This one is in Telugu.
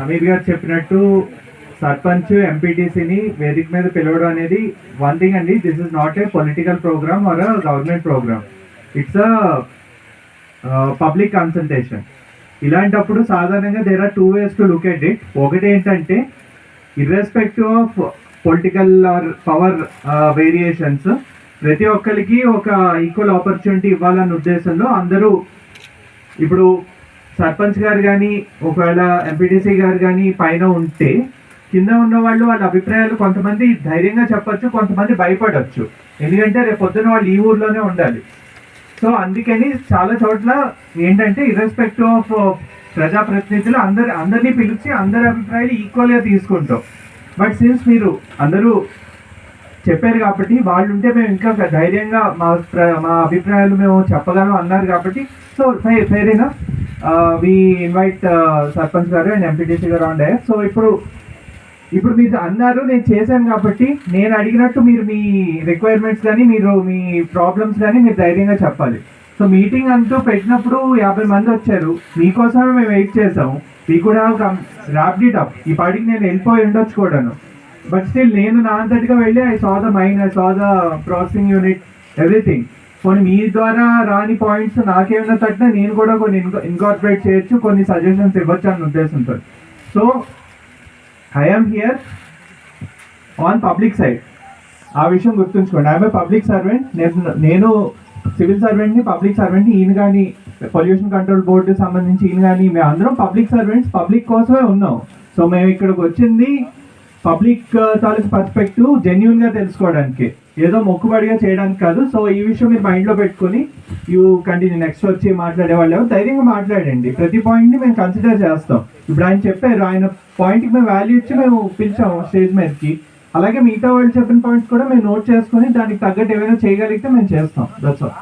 అమీర్ గారు చెప్పినట్టు సర్పంచ్ ఎంపీటీసీని వేదిక మీద పిలవడం అనేది వన్ థింగ్ అండి. This is not a political program or a government program it's a public consultation ఇలాంటప్పుడు సాధారణంగా there are two ways to look at it ఒకటి ఏంటంటే irrespective of political or power variations ప్రతి ఒక్కరికి ఒక ఈక్వల్ ఆపర్చునిటీ ఇవ్వాలన్న ఉద్దేశంలో అందరూ ఇప్పుడు సర్పంచ్ గారు కానీ ఒకవేళ ఎంపీటీసీ గారు కానీ పైన ఉంటే కింద ఉన్న వాళ్ళు వాళ్ళ అభిప్రాయాలు కొంతమంది ధైర్యంగా చెప్పచ్చు కొంతమంది భయపడవచ్చు ఎందుకంటే రేపు పొద్దున వాళ్ళు ఈ ఊర్లోనే ఉండాలి. సో అందుకని చాలా చోట్ల ఏంటంటే ఇర్రెస్పెక్టివ్ ఆఫ్ ప్రజాప్రతినిధులు అందరి అందరినీ పిలిచి అందరి అభిప్రాయాలు ఈక్వల్గా తీసుకుంటాం. బట్ సిన్స్ మీరు అందరూ చెప్పారు కాబట్టి వాళ్ళు ఉంటే మేము ఇంకా ధైర్యంగా మా ప్ర- మా అభిప్రాయాలు మేము చెప్పగలం అన్నారు కాబట్టి సో ఫైరేనా వి ఇన్వైట్ సర్పంచ్ గారు అండ్ ఎంపీటీసీ గారు ఉండే సో ఇప్పుడు ఇప్పుడు మీరు అన్నారు నేను చేశాను కాబట్టి నేను అడిగినట్టు మీరు మీ రిక్వైర్మెంట్స్ కానీ మీరు మీ ప్రాబ్లమ్స్ కానీ మీరు ధైర్యంగా చెప్పాలి. సో మీటింగ్ అంటూ పెట్టినప్పుడు యాభై మంది వచ్చారు. మీకోసమే మేము వెయిట్ చేసాము మీ కూడా ర్యాప్డ్ ఇట్ అప్ ఈ పాటికి నేను వెళ్ళిపోయి ఉండొచ్చు కూడాను. బట్ స్టిల్ నేను నా అంతటిగా వెళ్ళి I saw the mine I saw the processing unit everything కొన్ని మీ ద్వారా రాని పాయింట్స్ నాకేమైనా తట్టినా నేను కూడా కొన్ని ఇన్కార్పొరేట్ చేయొచ్చు కొన్ని సజెషన్స్ ఇవ్వచ్చు అన్న ఉద్దేశంతో. So I'm here on public side ఆ విషయం గుర్తుంచుకోండి. ఐఎమ్ ఏ పబ్లిక్ సర్వెంట్ నేను నేను సివిల్ సర్వెంట్ని పబ్లిక్ సర్వెంట్ని ఈయన కానీ పొల్యూషన్ కంట్రోల్ బోర్డు సంబంధించి ఈయన కానీ మేము అందరం పబ్లిక్ సర్వెంట్స్ పబ్లిక్ కోసమే ఉన్నాం. సో మేము ఇక్కడికి వచ్చింది పబ్లిక్ uh, తాలూకు పర్స్పెక్టివ్ జెన్యున్గా తెలుసుకోవడానికి. ఏదో మొక్కుబడిగా చేయడానికి కాదు. సో ఈ విషయం మీరు మైండ్లో పెట్టుకొని యూ కంటిన్యూ. నెక్స్ట్ వచ్చి మాట్లాడే వాళ్ళు ధైర్యంగా మాట్లాడండి. ప్రతి పాయింట్ని మేము కన్సిడర్ చేస్తాం. ఇప్పుడు ఆయన చెప్పారు ఆయన పాయింట్కి మేము వాల్యూ ఇచ్చి మేము పిలిచాము స్టేజ్ మీదకి అలాగే మిగతా వాళ్ళు చెప్పిన పాయింట్స్ కూడా మేము నోట్ చేసుకొని దానికి తగ్గట్టు ఏమైనా చేయగలిగితే మేము చేస్తాం. That's all